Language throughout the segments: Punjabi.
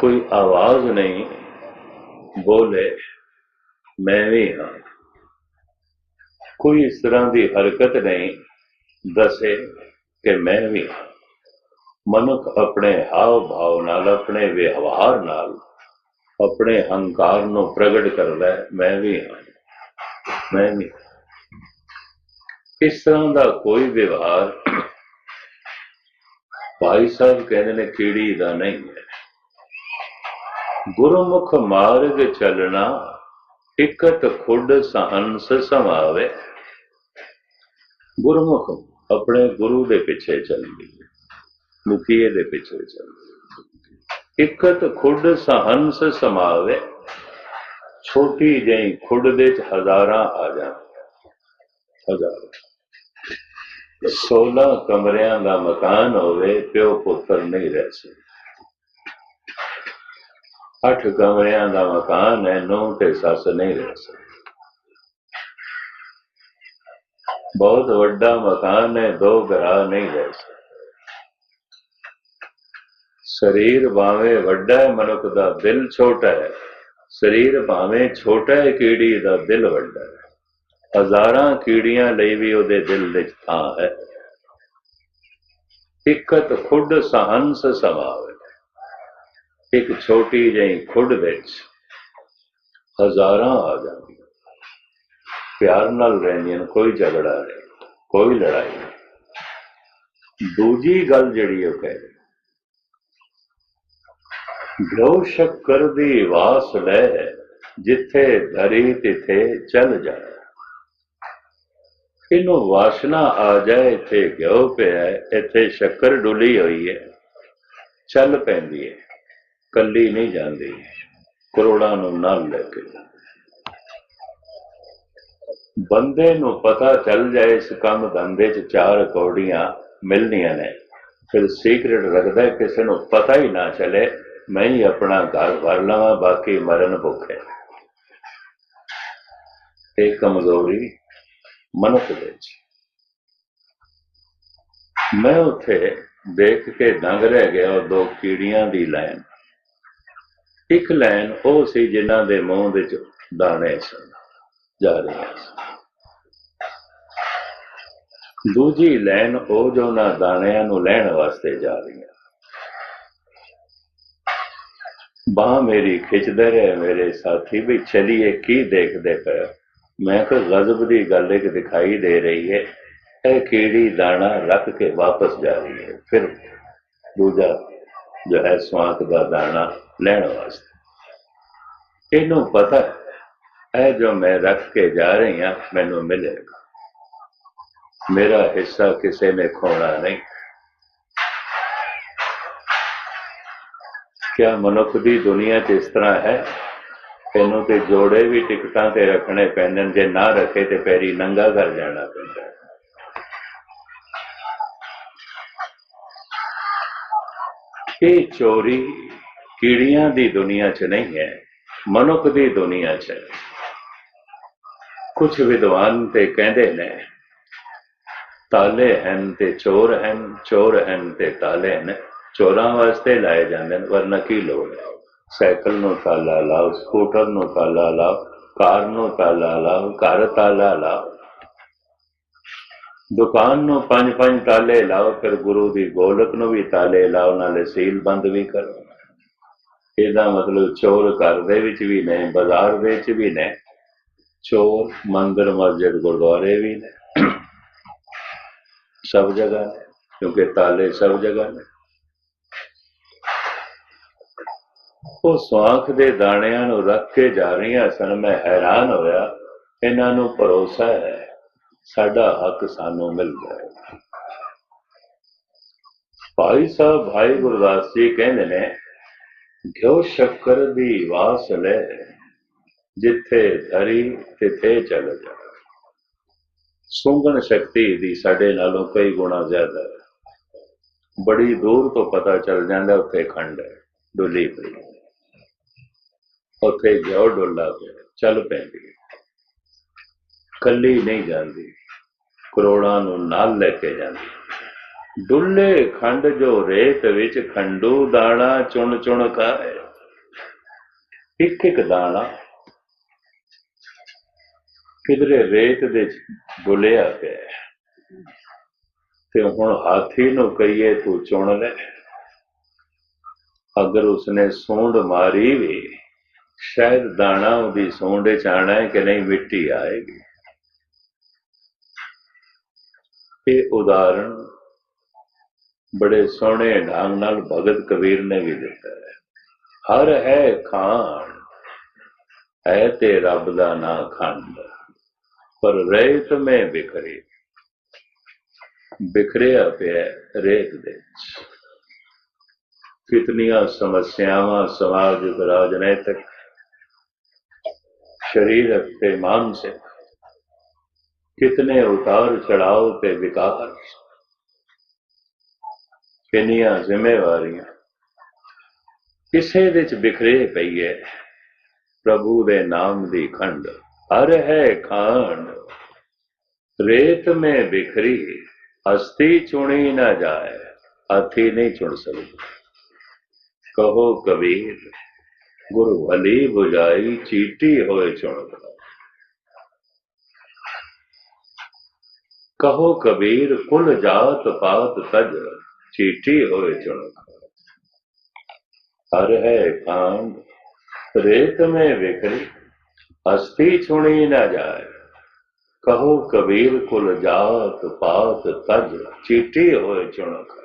ਕੋਈ ਆਵਾਜ਼ ਨਹੀਂ, ਬੋਲੇ, ਮੈਂ ਵੀ ਹਾਂ। ਕੋਈ ਇਸ ਤਰ੍ਹਾਂ ਦੀ ਹਰਕਤ ਨਹੀਂ, ਦੱਸੇ ਕਿ ਮੈਂ ਵੀ ਹਾਂ। ਮਨੁੱਖ ਆਪਣੇ ਹਾਵ ਭਾਵ ਨਾਲ, ਆਪਣੇ ਵਿਵਹਾਰ ਨਾਲ, ਆਪਣੇ ਹੰਕਾਰ ਨੂੰ ਪ੍ਰਗਟ ਕਰਦਾ ਹੈ, ਮੈਂ ਵੀ ਹਾਂ। ਮੈਂ ਵੀ ਹਾਂ। ਇਸ ਤਰ੍ਹਾਂ ਦਾ ਕੋਈ ਵਿਵਹਾਰ ਭਾਈ ਸਾਹਿਬ ਕਹਿੰਦੇ ਨੇ, ਕੀੜੀ ਦਾ ਨਹੀਂ ਹੈ। ਗੁਰਮੁਖ ਮਾਰਗ ਚੱਲਣਾ ਇਕਤ ਖੁੱਡ ਸਹੰਸ ਸਮਾਵੇ ਗੁਰਮੁਖ ਆਪਣੇ ਗੁਰੂ ਦੇ ਪਿੱਛੇ ਚੱਲਦੀ ਹੈ ਮੁਖੀਏ ਦੇ ਪਿੱਛੇ ਚੱਲਦੀ ਇਕਤ ਖੁੱਡ ਸਹੰਸ ਸਮਾਵੇ ਛੋਟੀ ਜਿਹੀ ਖੁੱਡ ਦੇ ਚ ਹਜ਼ਾਰਾਂ ਆ ਜਾਣ ਹਜ਼ਾਰਾਂ। 16 ਕਮਰਿਆਂ ਦਾ ਮਕਾਨ ਹੋਵੇ, ਪਿਓ ਪੁੱਤਰ ਨਹੀਂ ਰਹਿ ਸਕਦੇ। ਅੱਠ ਕਮਰਿਆਂ ਦਾ ਮਕਾਨ ਹੈ ਨੌ ਤੇ ਸੱਸ ਨਹੀਂ ਰਹਿ ਸਕਦੀ। ਬਹੁਤ ਵੱਡਾ ਮਕਾਨ ਹੈ, ਦੋ ਘਰਾਂ ਨਹੀਂ ਰਹਿ ਸਕਦੇ। ਸਰੀਰ ਭਾਵੇਂ ਵੱਡਾ ਹੈ, ਮਨੁੱਖ ਦਾ ਦਿਲ ਛੋਟਾ ਹੈ। ਸਰੀਰ ਭਾਵੇਂ ਛੋਟਾ ਹੈ, ਕੀੜੀ ਦਾ ਦਿਲ ਵੱਡਾ ਹੈ। ਹਜ਼ਾਰਾਂ ਕੀੜੀਆਂ ਲਈ ਵੀ ਉਹਦੇ ਦਿਲ ਵਿੱਚ ਥਾਂ ਹੈ। ਇਕਤ ਖੁੱਡ ਸਹੰਸ ਸਮਾਵੇ। ਇੱਕ ਛੋਟੀ ਜਿਹੀ ਖੁੱਡ ਵਿੱਚ ਹਜ਼ਾਰਾਂ ਆ ਜਾਂਦੀਆਂ। ਪਿਆਰ ਨਾਲ ਰਹਿੰਦੀਆਂ ਨੇ, ਕੋਈ ਝਗੜਾ ਨਹੀਂ ਕੋਈ ਲੜਾਈ ਨਹੀਂ। ਦੂਜੀ ਗੱਲ ਜਿਹੜੀ ਉਹ ਕਹਿੰਦੇ ਘਿਓ ਸ਼ੱਕਰ ਦੀ ਵਾਸ ਲੈ ਜਿੱਥੇ ਧਰੀ ਤਿਥੇ ਚੱਲ ਜਾਏ। ਇਹਨੂੰ ਵਾਸ਼ਨਾ ਆ ਜਾਏ ਇੱਥੇ ਘਿਓ ਪਿਆ ਇੱਥੇ ਸ਼ੱਕਰ ਡੁੱਲੀ ਹੋਈ ਹੈ ਚੱਲ ਪੈਂਦੀ ਹੈ। ਕੱਲੀ ਨਹੀਂ ਜਾਂਦੀ। ਕਰੋੜਾਂ ਨੂੰ ਨਾਲ ਲੈ ਕੇ। ਬੰਦੇ ਨੂੰ ਪਤਾ ਚੱਲ ਜਾਏ ਇਸ ਕੰਮ ਧੰਦੇ 'ਚ ਚਾਰ ਕੌੜੀਆਂ ਮਿਲਣੀਆਂ ਨੇ। ਫਿਰ ਸੀਕ੍ਰੇਟ ਰੱਖਦਾ ਕਿਸੇ ਨੂੰ ਪਤਾ ਹੀ ਨਾ ਚਲੇ, ਮੈਂ ਹੀ ਆਪਣਾ ਘਰ ਵਰ ਲਵਾਂ, ਬਾਕੀ ਮਰਨ ਭੁੱਖੇ। ਇਹ ਕਮਜ਼ੋਰੀ ਮਨੁੱਖ ਦੇ ਵਿੱਚ। ਮੈਂ ਉੱਥੇ ਦੇਖ ਕੇ ਦੰਗ ਰਹਿ ਗਿਆ, ਉਹ ਦੋ ਕੀੜੀਆਂ ਦੀ ਲਾਈਨ। ਇੱਕ ਲਾਈਨ ਉਹ ਸੀ ਜਿਨ੍ਹਾਂ ਦੇ ਮੂੰਹ ਵਿੱਚ ਦਾਣੇ ਸਨ, ਜਾ ਰਹੇ ਸਨ। ਦੂਜੀ ਲਾਈਨ ਉਹ ਜੋ ਨਾ ਦਾਣਿਆਂ ਨੂੰ ਲੈਣ ਵਾਸਤੇ ਜਾ ਰਹੀਆਂ ਬਾਹ ਮੇਰੀ ਖਿੱਚਦੇ ਰਹੇ, ਮੇਰੇ ਸਾਥੀ ਵੀ ਚਲੀਏ, ਕੀ ਦੇਖਦੇ ਪਏ? ਮੈਂ ਕਿਹਾ ਗਜ਼ਬ ਦੀ ਗੱਲ ਇੱਕ ਦਿਖਾਈ ਦੇ ਰਹੀ ਹੈ। ਇਹ ਕਿਹੜੀ ਦਾਣਾ ਰੱਖ ਕੇ ਵਾਪਸ ਜਾ ਰਹੀ ਹੈ? ਫਿਰ ਦੂਜਾ ਜੋ ਹੈ ਸਵਾਂਕ ਦਾ ਦਾਣਾ ਲੈਣ ਵਾਸਤੇ। ਇਹਨੂੰ ਪਤਾ ਹੈ, ਇਹ ਜੋ ਮੈਂ ਰੱਖ ਕੇ ਜਾ ਰਹੀ ਹਾਂ, ਮੈਨੂੰ ਮਿਲੇਗਾ। ਮੇਰਾ ਹਿੱਸਾ ਕਿਸੇ ਨੇ ਖੋਣਾ ਨਹੀਂ। ਕਿਆ ਮਨੁੱਖ ਦੀ ਦੁਨੀਆ 'ਚ ਇਸ ਤਰ੍ਹਾਂ ਹੈ? ਇਹਨੂੰ ਤੇ ਜੋੜੇ ਵੀ ਟਿਕਟਾਂ ਤੇ ਰੱਖਣੇ ਪੈਂਦੇ ਨੇ, ਜੇ ਨਾ ਰੱਖੇ ਤੇ ਪੈਰੀ ਨੰਗਾ ਕਰ ਜਾਣਾ ਪੈਂਦਾ ਇਹ ਚੋਰੀ ਕੀੜੀਆਂ ਦੀ ਦੁਨੀਆ 'ਚ ਨਹੀਂ ਹੈ, ਮਨੁੱਖ ਦੀ ਦੁਨੀਆ 'ਚ ਹੈ। ਕੁਝ ਵਿਦਵਾਨ ਤੇ ਕਹਿੰਦੇ ਨੇ, ਤਾਲੇ ਹਨ ਤੇ ਚੋਰ ਹਨ ਚੋਰ ਹਨ ਤੇ ਤਾਲੇ ਹਨ। ਚੋਰਾਂ ਵਾਸਤੇ ਲਾਏ ਜਾਂਦੇ ਨੇ, ਵਰਨਾ ਕੀ ਲੋੜ ਹੈ? ਸਾਈਕਲ ਨੂੰ ਤਾਲਾ ਲਾਓ, ਸਕੂਟਰ ਨੂੰ ਤਾਲਾ ਲਾਓ, ਕਾਰ ਨੂੰ ਤਾਲਾ ਲਾਓ, ਘਰ ਤਾਲਾ ਲਾਓ। ਦੁਕਾਨ ਨੂੰ ਪੰਜ ਪੰਜ ਤਾਲੇ ਲਾਓ, ਫਿਰ ਗੁਰੂ ਦੀ ਗੋਲਕ ਨੂੰ ਵੀ ਤਾਲੇ ਲਾਓ, ਨਾਲੇ ਸੀਲ ਬੰਦ ਵੀ ਕਰੋ। ਇਹਦਾ ਮਤਲਬ ਚੋਰ ਘਰ ਦੇ ਵਿੱਚ ਵੀ ਨੇ, ਬਾਜ਼ਾਰ ਦੇ ਵਿੱਚ ਵੀ ਨੇ। ਚੋਰ, ਮੰਦਰ, ਮਸਜਿਦ, ਗੁਰਦੁਆਰੇ ਵੀ ਨੇ। ਸਭ ਜਗ੍ਹਾ ਨੇ, ਕਿਉਂਕਿ ਤਾਲੇ ਸਭ ਜਗ੍ਹਾ ਨੇ। ਉਹ ਸਵਾਂਖ ਦੇ ਦਾਣਿਆਂ ਨੂੰ ਰੱਖ ਕੇ ਜਾ ਰਹੀਆਂ ਸਨ, ਮੈਂ ਹੈਰਾਨ ਹੋਇਆ, ਇਹਨਾਂ ਨੂੰ ਭਰੋਸਾ ਹੈ ਸਾਡਾ ਹੱਕ ਸਾਨੂੰ ਮਿਲ ਜਾਏਗਾ ਭਾਈ ਸਾਹਿਬ, ਭਾਈ ਗੁਰਦਾਸ ਜੀ ਕਹਿੰਦੇ ਨੇ, ਘਿਓ ਸ਼ੱਕਰ ਦੀ ਵਾਸ ਲੈ, ਜਿੱਥੇ ਧਰੀ ਤਿੱਥੇ ਚੱਲ ਜਾ। ਸੁੰਗਣ ਸ਼ਕਤੀ ਦੀ ਸਾਡੇ ਨਾਲੋਂ ਕਈ ਗੁਣਾ ਜ਼ਿਆਦਾ ਹੈ। ਬੜੀ ਦੂਰ ਤੋਂ ਪਤਾ ਚੱਲ ਜਾਂਦਾ ਉੱਥੇ ਖੰਡ ਹੈ, ਡੁੱਲੀ ਪਈ। ਉੱਥੇ ਘਿਓ ਡੋਲਾ ਪਿਆ, ਚੱਲ ਪੈਂਦੀ ਹੈ। ਕੱਲੀ ਨਹੀਂ ਜਾਂਦੀ, ਕਰੋੜਾਂ ਨੂੰ ਨਾਲ ਲੈ ਕੇ ਜਾਂਦੀ। ਡੁੱਲੇ ਖੰਡ ਜੋ ਰੇਤ ਵਿੱਚ ਖੰਡੂ ਦਾਣਾ ਚੁਣ ਚੁਣ ਖਾਏ ਇੱਕ ਇੱਕ ਦਾਣਾ ਕਿਧਰੇ ਰੇਤ ਦੇ ਚ ਪਿਆ ਤੇ ਹੁਣ ਹਾਥੀ ਨੂੰ ਕਹੀਏ, ਤੂੰ ਚੁਣ ਲੈ। ਅਗਰ ਉਸਨੇ ਸੂੰਡ ਮਾਰੀ ਵੀ, ਸ਼ਾਇਦ ਦਾਣਾ ਉਹਦੀ ਸੂੰਡੇ ਚ ਆਣਾ ਹੈ ਕਿ ਨਹੀਂ, ਮਿੱਟੀ ਆਏਗੀ। ਇਹ ਉਦਾਹਰਣ ਬੜੇ ਸੋਹਣੇ ਢੰਗ ਨਾਲ ਭਗਤ ਕਬੀਰ ਨੇ ਵੀ ਦਿੱਤਾ ਹੈ। ਹਰ ਹੈ ਖਾਣ, ਹੈ ਤੇ ਰੱਬ ਦਾ ਨਾਂ ਖੰਡ, ਪਰ ਰੇਤ ਮੈਂ ਬਿਖਰੇ। ਬਿਖਰਿਆ ਪਿਆ ਰੇਤ ਦੇ ਕਿਤਨੀਆਂ ਸਮੱਸਿਆਵਾਂ ਸਮਾਜਿਕ ਰਾਜਨੀਤਿਕ, ਸਰੀਰਕ ਤੇ ਮਾਨਸਿਕ ਕਿਤਨੇ ਉਤਾਰ ਚੜਾव ਤੇ ਵਿਕਾਰ ਕਿੰਨੀਆਂ ਜ਼ਿੰਮੇਵਾਰੀਆਂ ਕਿਸੇ ਵਿੱਚ ਬਿਖਰੇ ਪਈ ਹੈ ਪ੍ਰਭੂ ਦੇ ਨਾਮ ਦੀ ਖੰਡ ਹਰ ਹੈ ਖਾਨ ਰੇਤ ਮੈਂ ਬਿਖਰੀ ਹਸਤੀ ਚੁਣੀ ਨਾ ਜਾਏ ਹਾਥੀ ਨਹੀਂ ਚੁਣ ਸਕਦਾ ਕਹੋ ਕਬੀਰ ਗੁਰੂ ਅਲੀ ਬੁਝਾਈ ਚੀਟੀ ਹੋਏ ਚੁਣਦਾ ਕਹੋ ਕਬੀਰ ਕੁਲ ਜਾਤ ਪਾਤ ਤਜ ਚੀਟੀ ਹੋਏ ਚੁਣਦਾ ਹਰ ਹੈ ਕਾਂਡ ਰੇਤ में ਵਿਖਰੀ ਹਸਤੀ ਚੁਣੀ ਨਾ ਜਾਏ ਕਹੋ ਕਬੀਰ ਕੁਲ ਜਾਤ ਪਾਤ ਤਜ ਚੀਟੀ ਹੋਏ ਚੁਣਦਾ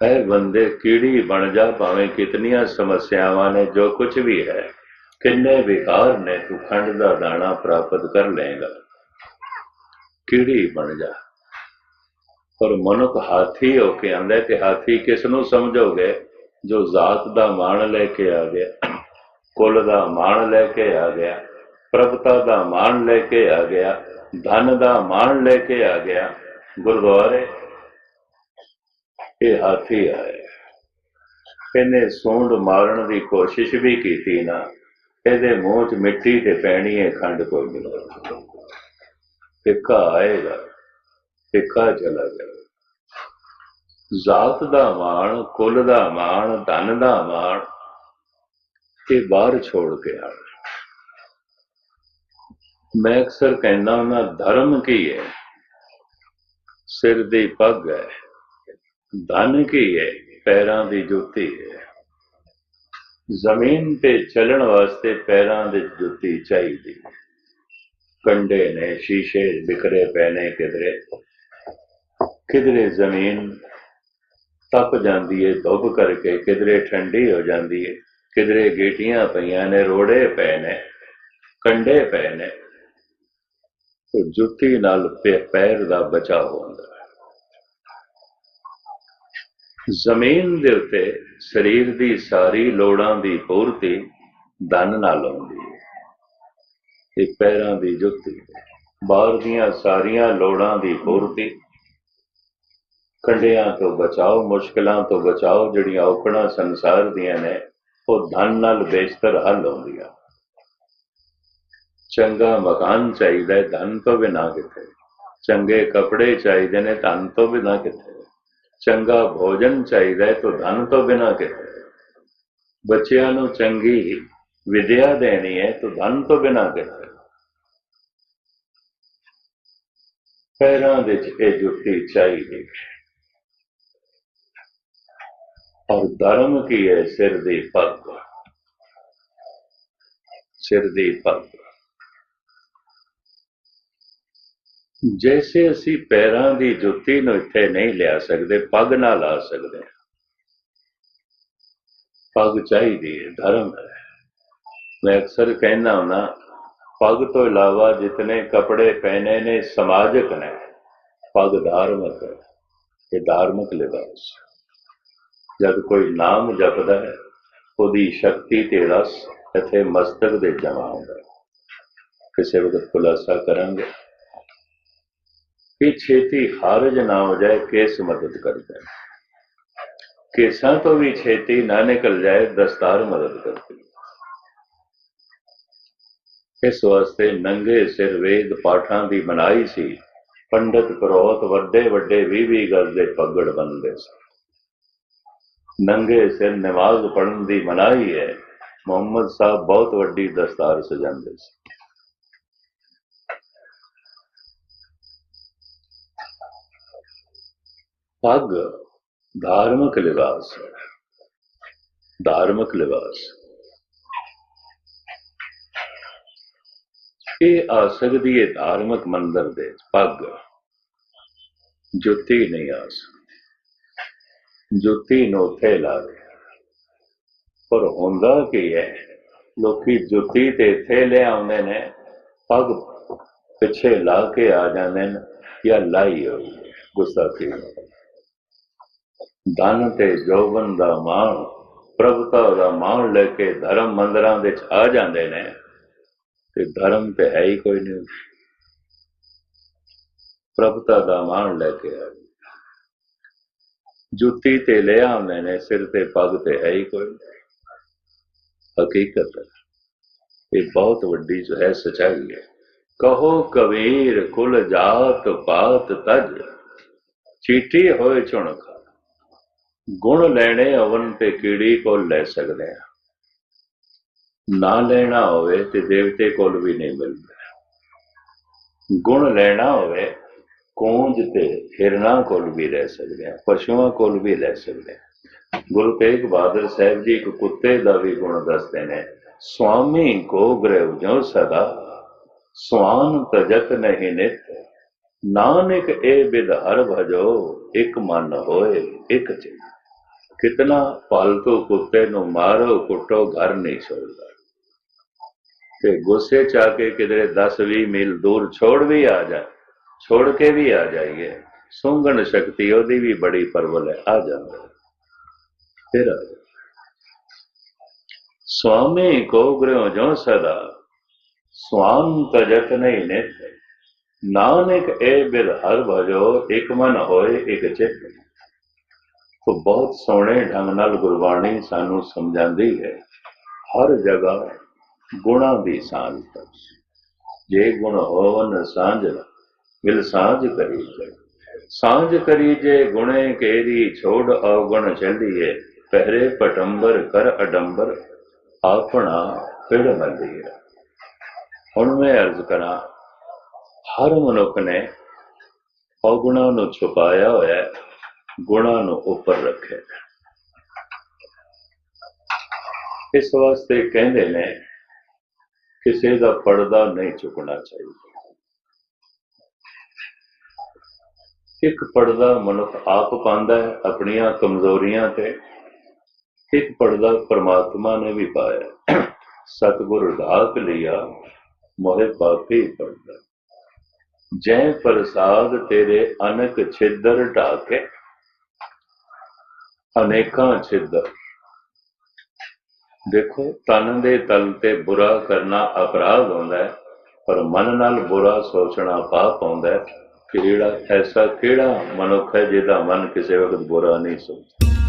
ਐ ਬੰਦੇ ਕੀੜੀ ਬਣ ਜਾ ਭਾਵੇਂ ਕਿਤਨੀਆਂ ਸਮੱਸਿਆਵਾਂ ਨੇ ਜੋ ਕੁਝ ਵੀ ਹੈ ਕਿੰਨੇ ਵਿਕਾਰ ਨੇ ਤੂੰ ਖੰਡ ਦਾ ਦਾਣਾ ਪ੍ਰਾਪਤ ਕਰ ਲਏਗਾ ਕੀੜੀ ਬਣ ਜਾ। ਪਰ ਮਨੁੱਖ ਹਾਥੀ ਹੋ ਕੇ ਆਂਦਾ ਤੇ ਹਾਥੀ ਕਿਸ ਨੂੰ ਸਮਝੋਗੇ? ਜੋ ਜ਼ਾਤ ਦਾ ਮਾਣ ਲੈ ਕੇ ਆ ਗਿਆ, ਕੁਲ ਦਾ ਮਾਣ ਲੈ ਕੇ ਆ ਗਿਆ, ਪ੍ਰਭਤਾ ਦਾ ਮਾਣ ਲੈ ਕੇ ਆ ਗਿਆ, ਧਨ ਦਾ ਮਾਣ ਲੈ ਕੇ ਆ ਗਿਆ। ਗੁਰਦੁਆਰੇ ਇਹ ਹਾਥੀ ਆਇਆ ਇਹਨੇ ਸੂੰਡ ਮਾਰਨ ਦੀ ਕੋਸ਼ਿਸ਼ ਵੀ ਕੀਤੀ ਨਾ। ਇਹਦੇ ਮੂੰਹ 'ਚ ਮਿੱਟੀ ਤੇ ਪੈਣੀ ਹੈ ਖੰਡ ਕੋਈ ਮਿਲੇ ਟਿੱਕਾ ਆਏਗਾ ਟਿੱਕਾ ਚਲਾ ਜਾਏਗਾ। ਜ਼ਾਤ ਦਾ ਮਾਣ, ਕੁੱਲ ਦਾ ਮਾਣ, ਧਨ ਦਾ ਮਾਣ, ਇਹ ਬਾਹਰ ਛੋੜ ਕੇ ਆਣਾ ਮੈਂ ਅਕਸਰ ਕਹਿੰਦਾ ਹੁੰਦਾ, ਧਰਮ ਕੀ ਹੈ? ਸਿਰ ਦੀ ਪੱਗ ਹੈ, ਧਨ ਕੀ ਹੈ? ਪੈਰਾਂ ਦੀ ਜੁੱਤੀ ਹੈ। ਜ਼ਮੀਨ ਤੇ ਚੱਲਣ ਵਾਸਤੇ ਪੈਰਾਂ ਦੀ ਜੁੱਤੀ ਚਾਹੀਦੀ ਹੈ। ਕੰਡੇ ਨੇ, ਸ਼ੀਸ਼ੇ ਬਿਖਰੇ ਪਏ ਨੇ ਕਿਧਰੇ। ਕਿਧਰੇ ਜ਼ਮੀਨ ਤਪ ਜਾਂਦੀ ਹੈ ਧੁੱਪ ਕਰਕੇ ਕਿਧਰੇ ਠੰਡੀ ਹੋ ਜਾਂਦੀ ਹੈ ਕਿਧਰੇ ਗੇਟੀਆਂ ਪਈਆਂ ਨੇ, ਰੋੜੇ ਪਏ ਨੇ, ਕੰਡੇ ਪਏ ਨੇ। ਤੇ ਜੁੱਤੀ ਨਾਲ ਪੈਰ ਦਾ ਬਚਾਅ ਹੁੰਦਾ ਜ਼ਮੀਨ ਦੇ ਉੱਤੇ ਸਰੀਰ ਦੀ ਸਾਰੀ ਲੋੜਾਂ ਦੀ ਪੂਰਤੀ ਧਨ ਨਾਲ ਹੁੰਦੀ ਹੈ ਪੈਰਾਂ ਦੀ ਜੁੱਤੀ ਬਾਹਰ ਦੀਆਂ ਸਾਰੀਆਂ ਲੋੜਾਂ ਦੀ ਪੂਰਤੀ। ਕੰਡਿਆਂ ਤੋਂ ਬਚਾਓ, ਮੁਸ਼ਕਲਾਂ ਤੋਂ ਬਚਾਓ, ਜਿਹੜੀਆਂ ਔਕੜਾਂ ਸੰਸਾਰ ਦੀਆਂ ਨੇ, ਉਹ ਧਨ ਨਾਲ ਬੇਸ਼ਤਰ ਹੱਲ ਹੁੰਦੀਆਂ। ਚੰਗਾ ਮਕਾਨ ਚਾਹੀਦਾ ਹੈ, ਧਨ ਤੋਂ ਬਿਨਾਂ ਕਿੱਥੇ? ਚੰਗੇ ਕੱਪੜੇ ਚਾਹੀਦੇ ਨੇ, ਧਨ ਤੋਂ ਬਿਨਾਂ ਕਿੱਥੇ? ਚੰਗਾ ਭੋਜਨ ਚਾਹੀਦਾ ਹੈ, ਤਾਂ ਧਨ ਤੋਂ ਬਿਨਾਂ ਕਿੱਥੇ? ਬੱਚਿਆਂ ਨੂੰ ਚੰਗੀ ਵਿਦਿਆ ਦੇਣੀ ਹੈ, ਤਾਂ ਧਨ ਤੋਂ ਬਿਨਾਂ ਕਿੱਥੇ? ਪੈਰਾਂ ਦੇ ਵਿੱਚ ਇਹ ਜੁੱਤੀ ਚਾਹੀਦੀ ਹੈ। ਔਰ ਧਰਮ ਕੀ ਹੈ? ਸਿਰ ਦੀ ਪੱਗ ਸਿਰ ਦੀ ਪੱਗ ਜੈਸੇ ਅਸੀਂ ਪੈਰਾਂ ਦੀ ਜੁੱਤੀ ਨੂੰ ਇੱਥੇ ਨਹੀਂ ਲਿਆ ਸਕਦੇ, ਪੱਗ ਨਾਲ ਲਾ ਸਕਦੇ। ਹਾਂ। ਪੱਗ ਚਾਹੀਦੀ ਹੈ, ਧਰਮ ਹੈ। ਮੈਂ ਅਕਸਰ ਕਹਿੰਦਾ ਹੁੰਦਾ ਪੱਗ ਤੋਂ ਇਲਾਵਾ ਜਿਤਨੇ ਕੱਪੜੇ ਪਹਿਨੇ ਨੇ, ਸਮਾਜਿਕ ਨੇ, ਪੱਗ ਧਾਰਮਿਕ ਹੈ ਇਹ ਧਾਰਮਿਕ ਲਿਬਾਸ ਜਦ ਕੋਈ ਨਾਮ ਜਪਦਾ ਹੈ, ਉਹਦੀ ਸ਼ਕਤੀ ਤੇ ਰਸ ਇੱਥੇ ਮਸਤਕ ਦੇ ਜਮਾ ਹੁੰਦਾ ਕਿਸੇ ਵਕਤ ਖੁਲਾਸਾ ਕਰਾਂਗੇ। ਕਿ ਛੇਤੀ ਖਾਰਜ ਨਾ ਹੋ ਜਾਏ, ਕਿਸ ਮਦਦ ਕਰਦਾ ਹੈ? ਕੇਸਾਂ ਤੋਂ ਵੀ ਛੇਤੀ ਨਾ ਨਿਕਲ ਜਾਏ, ਦਸਤਾਰ ਮਦਦ ਕਰਦੀ ਹੈ। ਇਸ ਵਾਸਤੇ ਨੰਗੇ ਸਿਰ ਵੇਦ ਪਾਠਾਂ ਦੀ ਮਨਾਈ ਸੀ। ਪੰਡਤ ਕਰੋਤ ਵੱਡੇ ਵੱਡੇ 20 ਗਜ਼ ਦੇ ਪੱਗੜ ਬੰਨਦੇ ਸੀ ਨੰਗੇ ਸਿਰ ਨਮਾਜ਼ ਪੜਨ ਦੀ ਮਨਾਈ ਹੈ, ਮੁਹੰਮਦ ਸਾਹਿਬ ਬਹੁਤ ਵੱਡੀ ਦਸਤਾਰ ਸਜਾਉਂਦੇ ਸੀ। ਪੱਗ ਧਾਰਮਿਕ ਲਿਬਾਸ ਧਾਰਮਿਕ ਲਿਬਾਸ। ਇਹ ਆ ਸਕਦੀ ਹੈ ਧਾਰਮਿਕ ਮੰਦਰ ਦੇ ਪੱਗ? ਜੁੱਤੀ ਨਹੀਂ ਆ ਸਕਦੀ। ਜੁੱਤੀ ਨੂੰ ਉੱਥੇ ਲਾ ਦੇ। ਪਰ ਹੁੰਦਾ ਕੀ ਹੈ ਲੋਕੀ ਜੁੱਤੀ ਤੇ ਇੱਥੇ ਲੈ ਆਉਂਦੇ ਨੇ, ਪੱਗ ਪਿੱਛੇ ਲਾ ਕੇ ਆ ਜਾਂਦੇ ਨੇ ਜਾਂ ਲਾਈ ਹੋਈ ਗੁੱਸਾ ਗੁਸਤਾਖੀ ਧਨ ਤੇ ਜੋਬਨ ਦਾ ਮਾਣ, ਪ੍ਰਭਤਾ ਦਾ ਮਾਣ ਲੈ ਕੇ ਧਰਮ ਮੰਦਰਾਂ ਵਿੱਚ ਆ ਜਾਂਦੇ ਨੇ। ਤੇ ਧਰਮ ਤੇ ਹੈ ਹੀ ਕੋਈ ਨਹੀਂ। ਪ੍ਰਭਤਾ ਦਾ ਮਾਣ ਲੈ ਕੇ ਆ ਜੁੱਤੀ ਤੇ ਲਿਆ ਮੈਨੇ, ਸਿਰ ਤੇ ਪੱਗ ਤੇ ਹੈ ਹੀ ਕੋਈ ਨਹੀਂ। ਹਕੀਕਤ ਇਹ ਬਹੁਤ ਵੱਡੀ ਜੋ ਹੈ, ਸਚਾਈ ਹੈ। ਕਹੋ ਕਬੀਰ, ਕੁਲ ਜਾਤ ਪਾਤ ਤਜ, ਚੀਟੀ ਹੋਏ ਚੁਣਖ ਗੁਣ ਲੈਣੇ ਅਵਨ ਤੇ ਕੀੜੀ ਕੋਲ ਲੈ ਸਕਦੇ ਆ ਨਾ ਲੈਣਾ ਹੋਵੇ ਤੇ ਦੇਵਤੇ ਕੋਲ ਵੀ ਨਹੀਂ ਮਿਲਦਾ। ਗੁਣ ਲੈਣਾ ਹੋਵੇ, ਕੂੰਜ ਤੇ ਹਿਰਨਾ ਕੋਲ ਵੀ ਲੈ ਸਕਦੇ ਆ ਪਸ਼ੂਆਂ ਕੋਲ ਵੀ ਲੈ ਸਕਦੇ ਆ ਗੁਰੂ ਤੇਗ ਬਹਾਦਰ ਸਾਹਿਬ ਜੀ ਇੱਕ ਕੁੱਤੇ ਦਾ ਵੀ ਗੁਣ ਦੱਸਦੇ ਨੇ, ਸੁਆਮੀ ਕੋ ਗ੍ਰਹਿ ਜੋ ਸਦਾ ਸਵਾਨ ਤਜਤ ਨਹੀਂ ਨਿਤ। ਨਾਨਕ ਇਹ ਬਿਦ ਹਰ ਭਜੋ, ਇੱਕ ਮਨ ਹੋਏ ਇੱਕ ਚਿਤ। ਕਿਤਨਾ ਪਾਲਤੂ ਕੁੱਤੇ ਨੂੰ ਮਾਰੋ, ਕੁੱਟੋ ਘਰ ਨਹੀਂ ਛੋੜਦਾ ਤੇ ਗੁੱਸੇ ਚ ਆ ਕੇ ਕਿਧਰੇ 10 20 ਮੀਲ ਦੂਰ ਛੋੜ ਵੀ ਆ ਜਾ, ਛੋੜ ਕੇ ਵੀ ਆ ਜਾਈਏ। ਸੁੰਗਣ ਸ਼ਕਤੀ ਉਹਦੀ ਵੀ ਬੜੀ ਪਰਵਲ ਹੈ। ਆ ਜਾਂਦਾ ਫਿਰ ਆ ਜਾ। ਸੁਆਮੀ ਕੋ ਗ੍ਰਹਿ ਜੋ ਸਦਾ ਸਵਾਨ ਤਜਤ ਨਹੀਂ ਨਿਤ। ਨਾਨਕ ਇਹ ਬਿਰ ਹਰ ਭਜੋ, ਇੱਕ ਮਨ ਹੋਏ ਇੱਕ ਚਿਤ। ਤੋ ਬਹੁਤ ਸੋਹਣੇ ਢੰਗ ਨਾਲ ਗੁਰਬਾਣੀ ਸਾਨੂੰ ਸਮਝਾਉਂਦੀ ਹੈ। ਹਰ ਜਗ੍ਹਾ ਗੁਣਾਂ ਦੀ ਸਾਂਝ ਕਰ। ਜੇ ਗੁਣ ਹੋਵਨ ਸਾਂਝ ਮਿਲ ਸਾਂਝ ਕਰੀ ਜੇ। ਸਾਂਝ ਕਰੀ ਜੇ ਗੁਣੇ ਕੇਰੀ ਛੋੜ ਅਵਗੁਣ ਚੱਲੀਏ ਪਹਿਰੇ ਪਟੰਬਰ ਕਰ ਅਡੰਬਰ, ਆਪਣਾ ਪਿੜ ਮੰਦੀਏ ਹੁਣ ਮੈਂ ਅਰਜ਼ ਕਰਾਂ, ਹਰ ਮਨੁੱਖ ਨੇ ਔਗੁਣਾਂ ਨੂੰ ਛੁਪਾਇਆ ਹੋਇਆ ਹੈ, ਗੁਣਾਂ ਨੂੰ ਉੱਪਰ ਰੱਖਿਆ। ਇਸ ਵਾਸਤੇ ਕਹਿੰਦੇ ਨੇ ਕਿਸੇ ਦਾ ਪਰਦਾ ਨਹੀਂ ਚੁੱਕਣਾ ਚਾਹੀਦਾ ਇੱਕ ਪਰਦਾ ਮਨੁੱਖ ਆਪ ਪਾਉਂਦਾ ਹੈ, ਆਪਣੀਆਂ ਕਮਜ਼ੋਰੀਆਂ ਤੇ ਇੱਕ ਪਰਦਾ ਪਰਮਾਤਮਾ ਨੇ ਵੀ ਪਾਇਆ ਹੈ। ਸਤਿਗੁਰ ਢਾਕ ਲਿਆ, ਮੋਹਿ ਪਾਪੀ ਪਰਦਾ ਜੈ ਪ੍ਰਸਾਦ ਤੇਰੇ ਅਨਕ ਛਿੱਦਰ ਢਾਕੇ, ਅਨੇਕਾਂ ਛਿੱਦਰ ਦੇਖੋ ਤਨ ਦੇ ਤਲ ਤੇ ਬੁਰਾ ਕਰਨਾ ਅਪਰਾਧ ਹੁੰਦਾ ਹੈ, ਪਰ ਮਨ ਨਾਲ ਬੁਰਾ ਸੋਚਣਾ ਪਾਪ ਹੁੰਦਾ ਹੈ। ਕਿਹੜਾ ਐਸਾ ਕਿਹੜਾ ਮਨੁੱਖ ਹੈ ਜਿਹਦਾ ਮਨ ਕਿਸੇ ਵਕਤ ਬੁਰਾ ਨਹੀਂ ਸੋਚਦਾ?